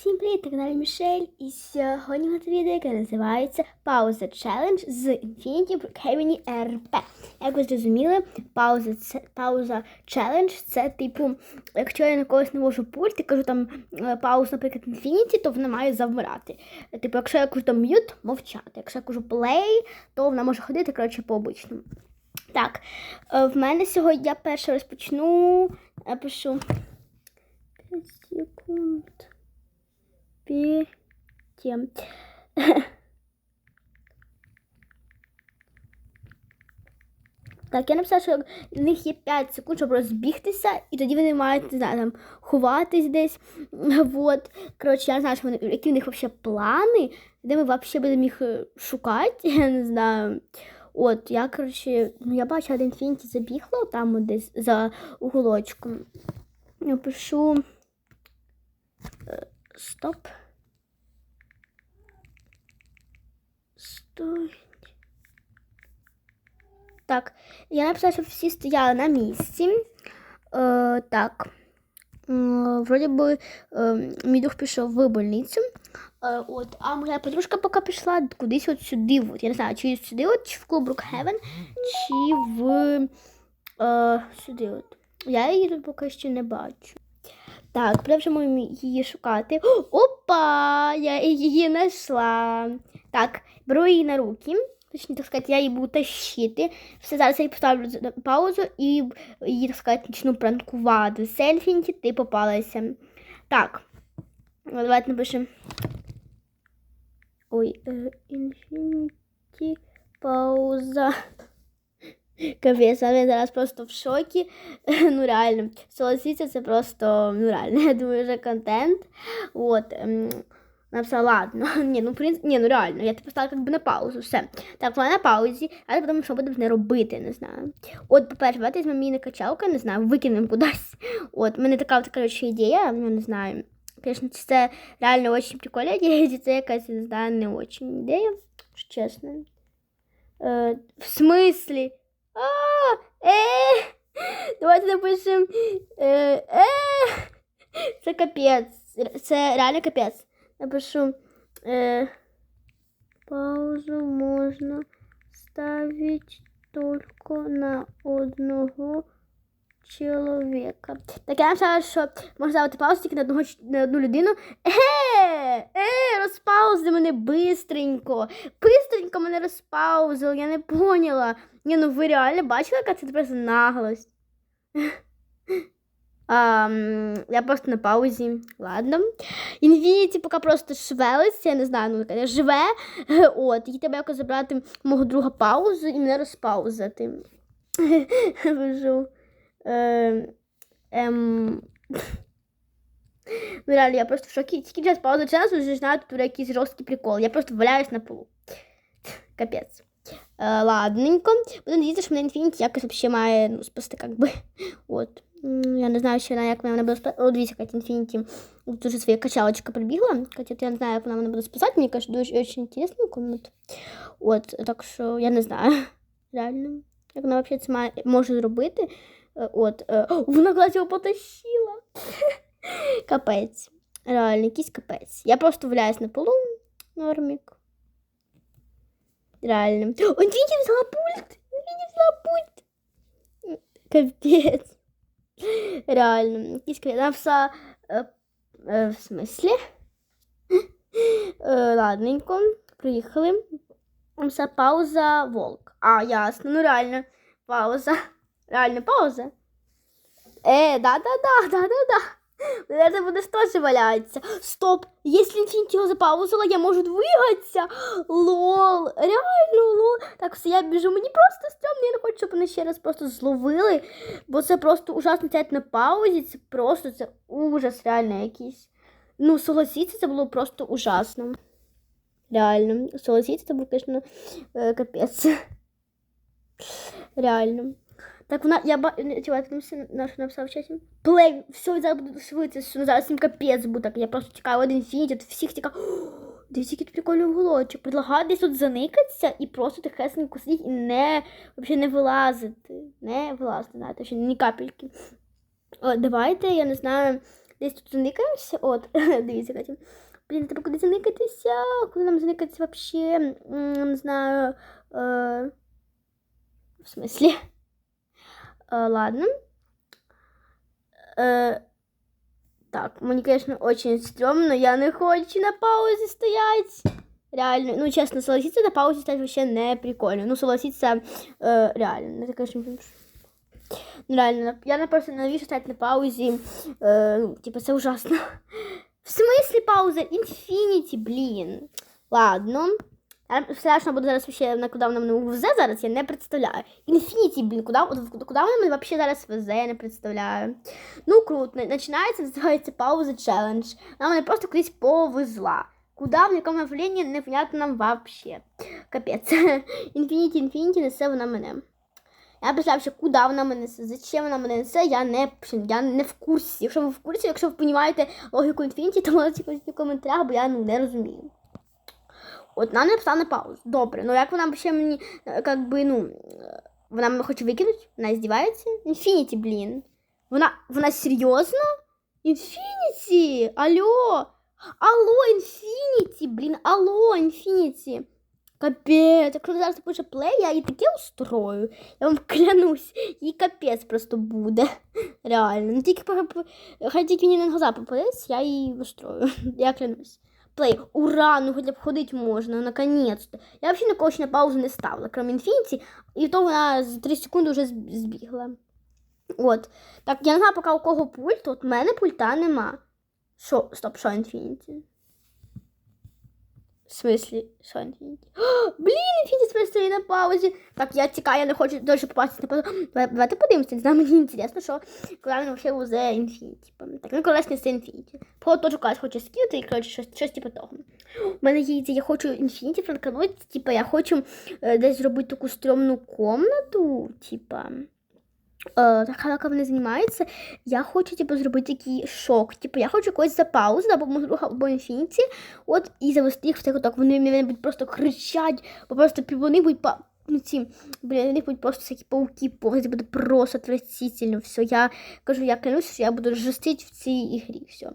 Всім привіт, на каналі Мішель. І сьогодні у нас відео, яке називається Пауза челендж з Infinity Brookhaven RP. Як ви зрозуміли, пауза це пауза челендж це типу, якщо я на когось не можу пульт і кажу там е, пауза, наприклад, Infinity, то вона має завмирати. Типу, якщо я кажу там mute, мовчати. Якщо я кажу play, то вона може ходити коротше по обичному. Так, е, в мене сьогодні я перше розпочну. Я пишу 5 секунд. Тем. Так, я написала, що в них є 5 секунд, щоб розбігтися, і тоді вони мають, не знаю, там, ховатись десь. Вот. Коротше, я не знаю, що вони, які в них взагалі плани, де ми взагалі будемо їх е, шукати, я не знаю. От, я, коротше, я бачила, один Інфініті забігла там десь за уголочком. Я пишу. Е, стоп. Стой. Так, я написала, щоб всі стояли на місці. Е, так. Е, вроді би е, мій дух пішов в больницю. Е, от, а моя подружка поки пішла кудись от сюди. От. Я не знаю, чи сюди, от, чи в клуб Brookhaven, чи в е, сюди. от. Я її тут поки що не бачу. Так, продовжуємо її шукати. Опа! Я її знайшла. Так, беру її на руки. Точніше, так сказати, я її буду тащити. Все, зараз я її поставлю на паузу і її, так сказати, почну пранкувати. Селфінті, ти попалася. Так. Давайте напишемо. Ой, інфініті пауза. Капець, він зараз просто в шокі. Ну, реально. Согласіться, це просто ну, реально. Я думаю, вже контент. От. Написала, ладно. Ні, ну, принцип... Ні, ну реально, я поставила как би на паузу. Все. Так, вона на паузі, але потім що будемо з нею робити, не знаю. От, по-перше, давайте візьмемо її на качалку, не знаю, викинемо кудись. От, в мене така, коротше, ідея, ну, не знаю. Конечно, це реально очень прикольна ідея, це якась, не знаю, не очень ідея, чесно. Е, в смислі? А, е, давайте напишемо. Е, е, це капець. Це реально капець. Напишу. Е, паузу можна ставити тільки на одного чоловіка. Так я написала, що можна ставити паузу тільки на одного на одну людину. Е, е, розпаузи мене бистренько. Бистренько мене розпаузили, я не поняла. Ні, ну ви реально бачили, яка це просто наглость? А, я просто на паузі. Ладно. Інфініті поки просто швелиться, я не знаю, ну живе. От, і треба якось забрати мого друга паузу і мене розпаузати. Вижу. Е, ем... Ну реально, я просто в шокі. Тільки час пауза часу знаю, тут якийсь жорсткий прикол. Я просто валяюсь на полу. Капець. Е, ладненько. Буду надіятися, що мене Infinity якось взагалі має ну, спасти, как би. От. Я не знаю, ще як вона буде спасати. О, дивіться, Катя Infinity. Тут уже своя качалочка прибігла. Катя, я не знаю, як вона мене буде спасати. Мені кажется, дуже интересно комнату. От, так що я не знаю. Реально. Як вона взагалі це має, може зробити. Е, от. Е, вона клас його потащила. Капець. Реально, якийсь капець. Я просто валяюсь на полу. Нормік. Реально. Винни взяла пульт. Винни взяла пульт. Капец. Реально. Киска написала... Э, э, в смысле? Э, ладненько. Приїхали. Написала пауза волк. А, ясно. Ну реально. Пауза. Реально пауза. Э, да-да-да, да-да-да. Это буде теж валяється. Стоп! Если Інфініті його запаузила, я можу двигатися. Лол, реально, лол. Так, все, я біжу. Мені просто стрьомно, я не хочу, щоб вони ще раз просто зловили. Бо це просто ужасно сидять на паузі. Це просто це ужас реально якийсь. Ну, согласіться, це було просто ужасно. Реально. Согласіться, це був, звісно, е, капець. Реально. Так вона, я ба... Чувак, наш написав в чаті. Плей, все, зараз буду що зараз їм капець буде. Так, я просто чекаю один фініть, от всіх чекаю. Дивіться, який прикольний уголочок. Предлагаю десь тут заникатися і просто тихесенько сидіти і не, взагалі не вилазити. Не вилазити, знаєте, ще ні капельки. О, давайте, я не знаю, десь тут заникаємося. От, дивіться, Катя. Блін, треба куди заникатися? Куди нам заникатися вообще? Не знаю. Е... В смысле? Е, ладно. Е... Так, мені, конечно, очень стрёмно. Я не хочу на паузі стоять. Реально, ну, чесно, согласиться на паузі стоять вообще не прикольно. Ну, согласиться е, реально. Это, конечно, ну, реально, я просто навіщо стати на паузі. Е, ну, типа, це ужасно. В смысле пауза? Infinity, блін. Ладно. Я що буду зараз вообще куди вона мене везе зараз, я не представляю. Infinity, блін, куди, куди вона мене вообще зараз везе, я не представляю. Ну, круто. Починається, називається пауза челендж. Вона мене просто кудись повезла. Куда, в якому направленні, непонятно нам вообще. Капець. Infinity, Infinity несе вона мене. Я представляю, що куди вона мене несе, зачем вона мене несе, я не я не в курсі. Якщо ви в курсі, якщо ви розумієте логіку Infinity, то можете в коментарях, бо я ну, не розумію. От вона не написала на паузу. Добре. Ну як вона ще мені, як би, ну, вона мене хоче викинути, вона здівається. Infinity, блін. Вона, вона серйозно? Infinity! Алло! Алло, Infinity, блін, алло, Infinity. Капець, якщо зараз пише плей, я їй таке устрою. Я вам клянусь, їй капець просто буде. Реально. Ну тільки хай тільки мені на глаза попадеться, я її устрою. Я клянусь. Плей, ура, ну хоча б ходити можна, наконец-то. Я взагалі на когось на паузу не ставила, крім інфініті, і то вона за 3 секунди вже збігла. От. Так, я не знаю, поки у кого пульт, от в мене пульта нема. Що, стоп, що інфініті? В смислі, що Infinity? Блін, Infinity стоїть на паузі. Так, я тікаю, я не хочу дуже попасти на паузу. Давайте подивимося, не знаю, мені інтересно, що коли він вообще узе Інфініті. Так, ну колись не це Інфініті. Походу, теж колись хоче скинути і, коротше, щось, щось типу того. У мене є ідея, я хочу Інфініті франканути, типу, я хочу е, десь зробити таку стрьомну комнату, типа. Е, така вони займаються, я хочу типу, зробити такий шок. Типу, я хочу когось за паузу або друга або інфініті, от і завести їх в цей куток. Вони мене будуть просто кричать, бо просто вони будуть па. Ну, ці, блін, вони будуть просто всякі пауки повзати, буде просто отвратительно. Все, я кажу, я клянусь, що я буду жестить в цій ігрі. Все.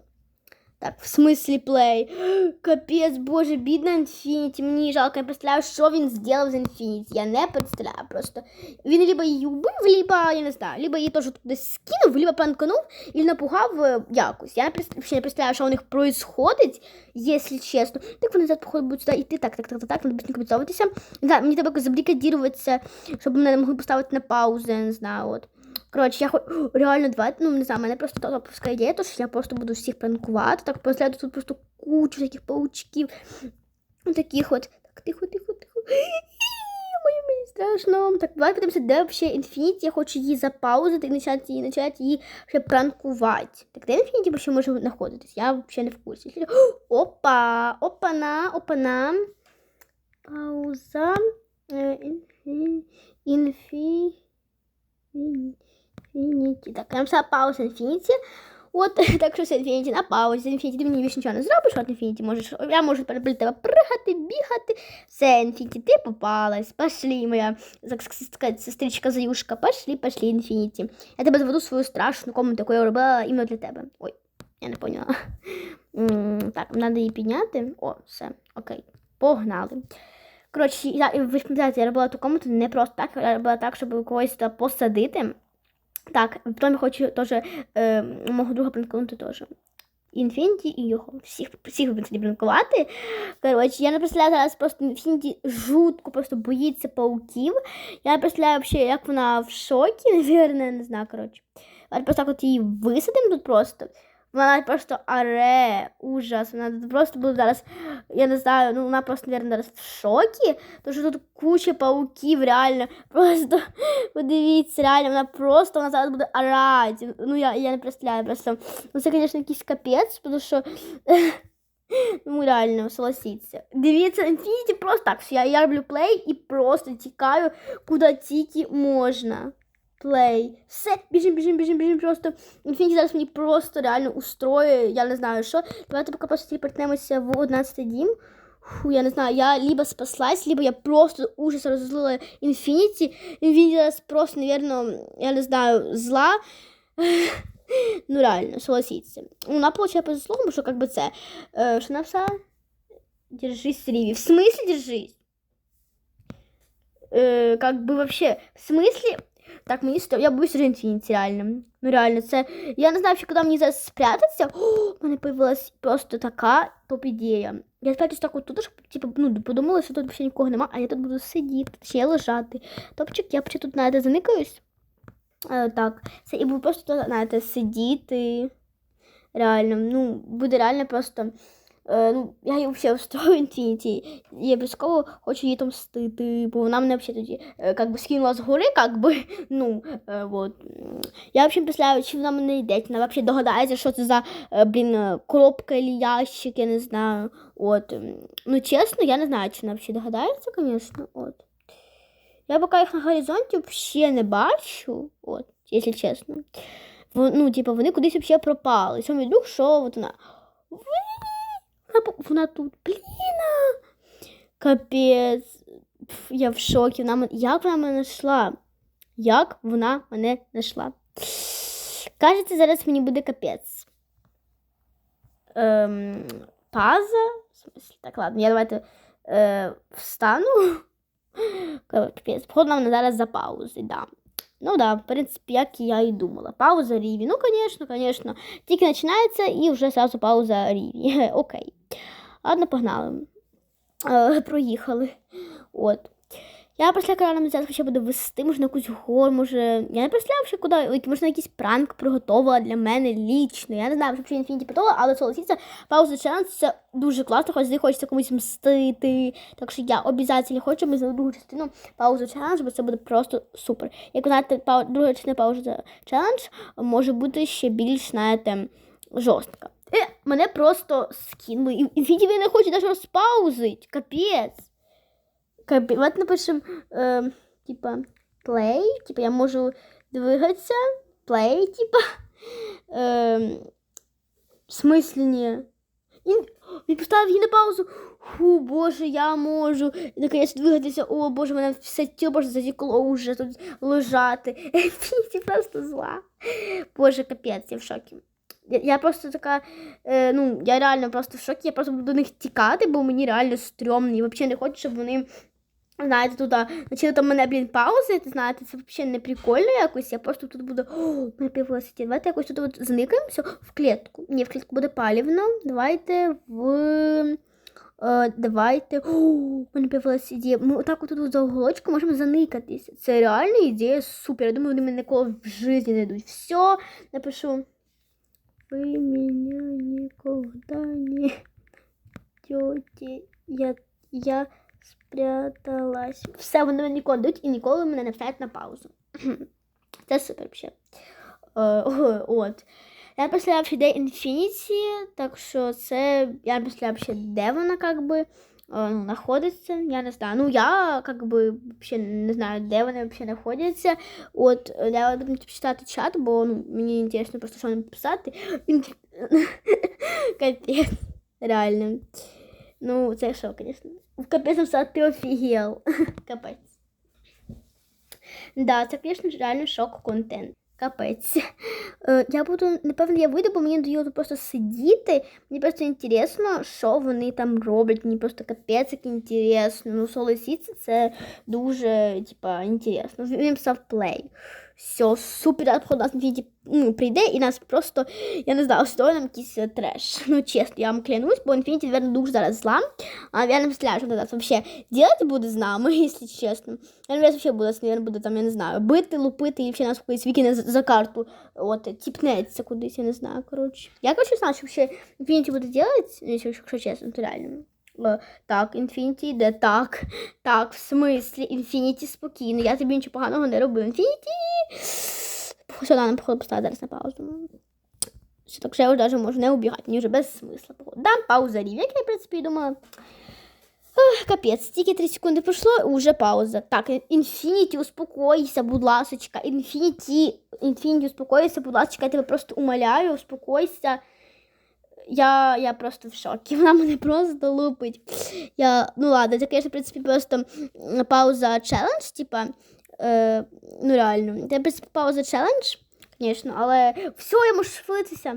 Так, в смислі плей? Капець, боже, бідна Інфініті. Мені жалко, я представляю, що він зробив з Інфініті. Я не представляю просто. Він либо її убив, либо, я не знаю, либо її теж туди скинув, либо пранканув, і напугав е, якось. Я не представляю, що у них происходить, якщо чесно. Так вони зараз, походу, будуть сюди йти. Так, так, так, так, так, треба. Не знаю, мені треба заблікадіруватися, щоб мене не могли поставити на паузу, я не знаю, от. Коротше, я хочу реально давайте, ну не знаю, мене просто топовська ідея, то що я просто буду всіх пранкувати. Так посліду тут просто кучу таких паучків. Таких от. Так, тихо, тихо, тихо. Мені страшно. Так, давайте подивимося, де взагалі інфініті. Я хочу її запаузити і почати її почати її вже пранкувати. Так, де інфініті взагалі може знаходитись? Я взагалі не в курсі. Опа! Опана, опана. Пауза. Е, інфі. Інфі. Інфініті. Так, я написала пауза інфініті. От, так що все інфініті на паузі. Інфініті, ти мені більше нічого не зробиш, от інфініті можеш, я можу перед тебе пригати, бігати. Все, інфініті, ти попалась. Пошли, моя, так сказати, сестричка Заюшка, пошли, пошли, інфініті. Я тебе заведу свою страшну комнату, яку я робила іменно для тебе. Ой, я не поняла. Так, треба її підняти. О, все, окей. Погнали. Коротше, я, ви пам'ятаєте, я робила ту комнату не просто так, я робила так, щоб когось посадити. Так, потім хочу теж е, мого друга пранкнути теж. Інфініті і його. Всіх всіх принципі, пранкувати. Коротше, я не представляю зараз просто Інфініті жутко просто боїться пауків. Я не представляю, взагалі, як вона в шокі, навірно, не знаю, коротше. Я просто так от її висадимо тут просто. Вона просто аре, ужас. Вона просто буде зараз, я не знаю, ну вона просто, наверное, зараз в шокі. Тому що тут куча пауків, реально. Просто подивіться, реально, вона просто вона зараз буде орати. Ну, я я не представляю просто. Ну, це, звісно, якийсь капець, тому що. Ну, реально, согласіться. Дивіться, Infinity просто так. Я, я роблю плей і просто тікаю, куди тільки можна плей. Все, біжим, біжим, біжим, біжим. Просто Інфініті зараз мені просто реально устроює, я не знаю що. Давайте поки просто телепортнемося в 11 дім. Фу, я не знаю, я либо спаслась, либо я просто ужас розозлила Інфініті. Інфініті зараз просто, наверное, я не знаю, зла. Ну, реально, согласіться. Вона получає по заслугам, що как би це. Е, що написала? Держись, Риві. В смысле держись? Е, как бы вообще, в смысле? Так, мені сто... Я боюсь уже реально. Ну реально, це. Я не знаю, ще куди мені зараз спрятатися. О, мене появилась просто така топ-ідея. Я спрятаюсь так от тут, щоб типу, ну, подумала, що тут ще нікого нема, а я тут буду сидіти, ще лежати. Топчик, я почти тут знаєте, заникаюсь. Е, так, це і буду просто, знаєте, сидіти. Реально, ну, буде реально просто. Е, ну, я її взагалі встрою інфініті. Я обов'язково хочу її там мстити, бо вона мене взагалі тоді е, как би скинула з гори, как би, ну, е, вот. Я взагалі представляю, чи вона мене йде, вона взагалі догадається, що це за, блін, коробка або ящик, я не знаю. От. Ну, чесно, я не знаю, чи вона взагалі догадається, звісно. От. Я поки їх на горизонті взагалі не бачу, от, якщо чесно. Ну, типу, вони кудись взагалі пропали. Сьомий дух, що от вона. Вона, вона тут, блін. Капець. Я в шокі. Вона, як вона мене знайшла? Як вона мене знайшла? Кажеться, зараз мені буде капець. Ем, паза? В смысле? Так, ладно, я давайте е, встану. Капець. Походу, нам зараз за паузи, да. Ну да, в принципі, як я і думала. Пауза Ріві. Ну, звісно, звісно. Тільки починається і вже сразу пауза Ріві. Окей. Ладно, погнали. Е, проїхали. От. Я після каналу зараз ще буду вести, може на якусь гору, може. Я не представляю, ще куди, як- може на якийсь пранк приготувала для мене лічно. Я не знаю, що Infinity Patrol, але согласіться, пауза челендж це дуже класно, хоч завжди хочеться комусь мстити. Так що я обов'язково хочу, ми другу частину паузу челендж, бо це буде просто супер. Як ви знаєте, пау... друга частина пауза челендж може бути ще більш, знаєте, жорстка. Е, мене просто скинули. І Infinity не хоче навіть розпаузить. Капець. Давайте напишем, э, типа, play, типа, я можу двигатися, play, типа, э, в смислі ні. Він, він поставив її на паузу. Фу, боже, я можу. Наконець двигатися. О, боже, мене все тіло боже затекло уже тут лежати. Фіті просто зла. Боже, капець, я в шокі. Я, я просто така, е, ну, я реально просто в шокі, я просто буду до них тікати, бо мені реально стрьомно. І взагалі не хочу, щоб вони Знаєте, тут почали там мене, блін, паузити, знаєте, це взагалі не прикольно якось. Я просто тут буду. О, мене появилося ті. Давайте якось тут от зникаємося в клітку. Ні, в клітку буде палівно. Давайте в. Е, давайте. О, мене ідея. Ми отак от тут за уголочку можемо заникатися. Це реальна ідея супер. Я думаю, вони мене ніколи в житті не йдуть. Все, напишу. Ви мене ніколи не йдете. Я, я спряталась. Все, вони мене ніколи йдуть і ніколи мене не ставлять на паузу. Це супер взагалі. Е, от. Я представляю ще де Infinity, так що це я представляю ще, де вона как би е, ну, знаходиться. Я не знаю. Ну, я как би ще не знаю, де вони взагалі знаходяться. От е, я буду читати чат, бо ну, мені цікаво просто що написати. Капець. Реально. Ну, це що, звісно. В капець написати, ти офігел. Капець. Да, це, звісно, реально шок-контент. Капець. Е, я буду, напевно, я вийду, бо мені дають просто сидіти. Мені просто інтересно, що вони там роблять. Мені просто капець як інтересно. Ну, согласіться, це дуже, типа, інтересно. Він писав плей. Все, супер, віді, ну, прийде і нас просто, я не знаю, нам якийсь треш. Ну, чесно, я вам клянусь, бо Infinity, наверное, дуже зараз зла. А я не представляю, що нас вообще делать буде з нами, якщо чесно. Я не вообще буде, наверное, буде там, я не знаю, бити, лупити і ще нас кудись викине за, за карту. От, тіпнеться кудись, я не знаю, коротше. Я, коротше, знаю, що вообще Infinity буде делать, якщо, якщо чесно, то реально. Так, Infinity йде, так, так, в смислі, Infinity спокійно, я тобі нічого поганого не робив. Infinity! Все, нам, походу, поставити зараз на паузу. Все, так що я вже даже можу не убігати, мені вже без смисла. Дам пауза рів, як я, в принципі, думала. Ох, капець, тільки 3 секунди пройшло, і вже пауза. Так, Infinity, успокойся, будь ласочка. Infinity, Infinity, успокойся, будь ласочка, я тебе просто умоляю, успокойся. Я, я просто в шокі. Вона мене просто лупить. Я, ну ладно, це, конечно, в принципі, просто пауза челендж, типа, е, ну реально. Це, в принципі, пауза челендж. звісно, але все, я можу швидитися.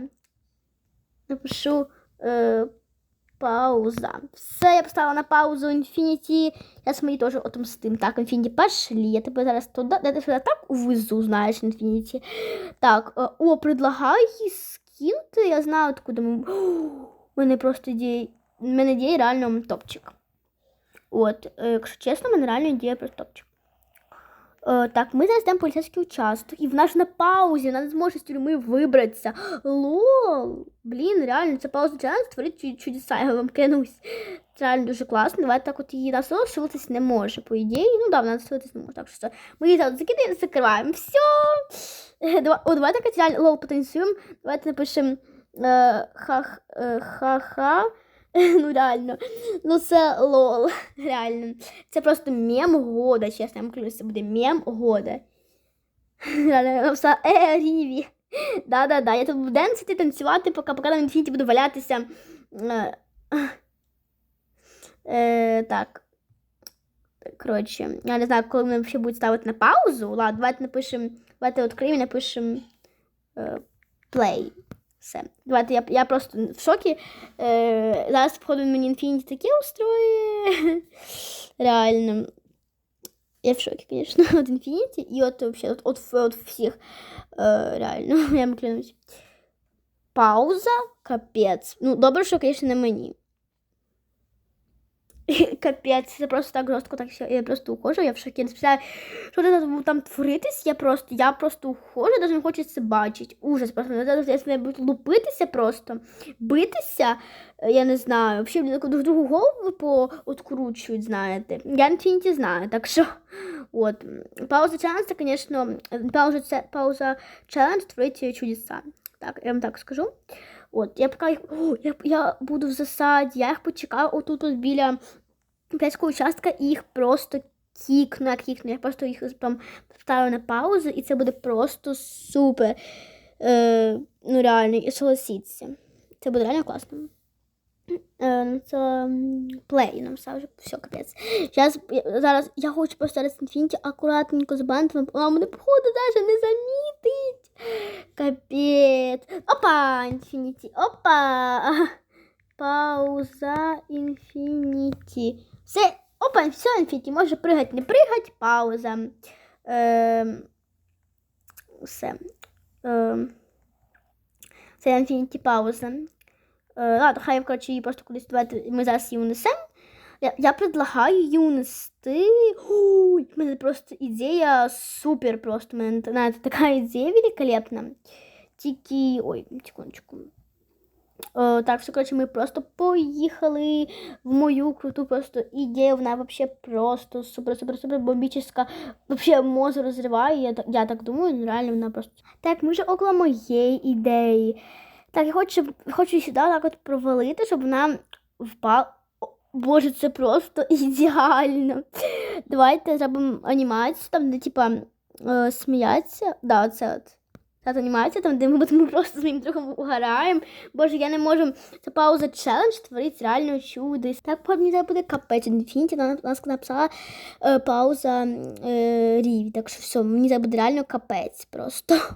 Напишу е, пауза. Все, я поставила на паузу Infinity. Зараз мені теж отомстим. Так, Infinity, пошли. Я тебе зараз туди, я тебе так увезу, знаєш, Infinity. Так, е, о, предлагаю їй скинути. Я знаю, откуда ми. Мене просто діє. Мене діє реально топчик. От, е, якщо чесно, мене реально діє просто топчик. Е, так, ми зараз йдемо поліцейський участок, і в нас на паузі, вона зможе з тюрми вибратися. Лол, блін, реально, це пауза челендж творить чудеса, я вам клянусь. Це реально дуже класно. Давайте так от її на шилитись не може, по ідеї. Ну да, вона шилитись не може. Так що все. Ми її закидаємо, закриваємо. Все. О, давайте так реально лол потанцюємо. Давайте напишемо е, ха- е. Ну реально. Ну це лол. Реально. Це просто мем года, чесно, я вам клянусь, це буде мем года. Реально, написала, е, Ріві. Да-да-да, я тут буду денсити, танцювати, поки, поки на інфініті буду валятися. Е, так. Коротше, я не знаю, коли мене ще будуть ставити на паузу. Ладно, давайте напишемо, давайте відкриємо і напишемо е, play. Все. Давайте я, я просто в шокі. Е, зараз, походу, мені Infinity таке устроює. Реально. Я в шокі, звісно, від Infinity. І от, вообще, от, от, от всіх. Е, реально, я вам клянусь. Пауза, капець. Ну, добре, що, звісно, не мені. Капець, це просто так жорстко, так все. Я просто ухожу, я в шокі. Не представляю, що там, там творитись, я просто, я просто ухожу, навіть не хочу це бачити. Ужас, просто я буду лупитися просто, битися, е, я не знаю. Взагалі, друг другу голову пооткручують, знаєте. Я Infinity знаю, так що, от. Пауза челендж, це, звісно, пауза, це, пауза челендж творить чудеса. Так, я вам так скажу. От, я поки їх, о, я, я буду в засаді, я їх почекаю отут от біля п'ятського участка і їх просто кікну, як кікну. Я просто їх там ставлю на паузу, і це буде просто супер. Е, ну, реально, і согласіться. Це буде реально класно. Е, ну, це плей нам саме все капець. Зараз, зараз я хочу зараз Infinity акуратненько з бантами, вона мене походу навіть не замітить. Капець. Опа, Infinity, опа. Пауза Infinity. Все, опа, все, Infinity, може пригати, не пригати, пауза. Ем, все. Ем, це Infinity пауза. Е, ладно, хай коротше, її просто кудись давайте, ми зараз її унесемо. Я, я предлагаю її унести. В мене просто ідея супер просто. У мене знаєте, така ідея великолепна. Тільки. Ой, секундочку. Е, так, все, коротше, ми просто поїхали в мою круту просто ідею. Вона вообще просто супер-супер-супер бомбічна. Вообще мозг розриває. Я, я так думаю, ну, реально вона просто. Так, ми вже около моєї ідеї. Так, я хочу, хочу її сюди так от провалити, щоб вона впала. Боже, це просто ідеально. Давайте зробимо анімацію, там, де типа е, сміяться. Да, оце от. Та анімація, там, де ми будемо просто з моїм другом угораємо. Боже, я не можу. Це пауза челендж творить реально чудо. Так, зараз буде капець. Інфініті вона нас написала е, пауза е, ріві. Так що все, мені зараз буде реально капець просто.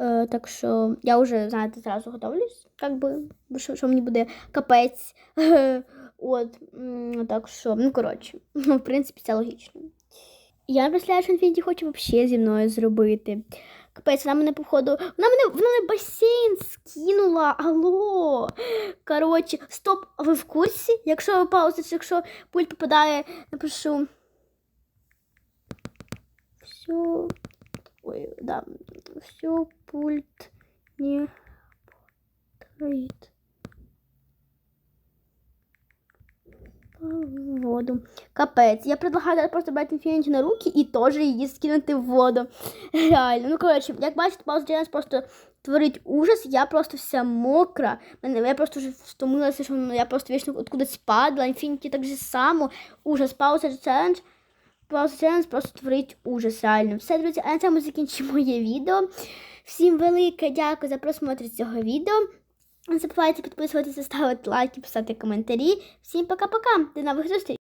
Е, так що я вже, знаєте, зразу готовлюсь, як би, що, що мені буде капець. От, так що, ну коротше, в принципі, це логічно. Я представляю, що Infinity хоче взагалі зі мною зробити. Капець, вона мене, походу, вона мене, вона мене басейн скинула. Алло. Коротше, стоп, а ви в курсі? Якщо пауза, чи якщо пульт попадає, напишу. Все. Ой, да. Все, пульт не стоит. Воду. Капець. Я предлагаю просто брати Infinity на руки і теж її скинути в воду. Реально. Ну, коротше, як бачите, пауза челендж просто творить ужас. Я просто вся мокра. Мене, я просто вже втомилася, що я просто вічно откудись падала. Infinity так же само. Ужас. Пауза челендж. Пауза челендж просто творить ужас, реально. Все, друзі, а на цьому закінчимо моє відео. Всім велике дякую за просмотр цього відео. Не забувайте підписуватися, ставити лайки, писати коментарі. Всім пока-пока. До нових зустрічей!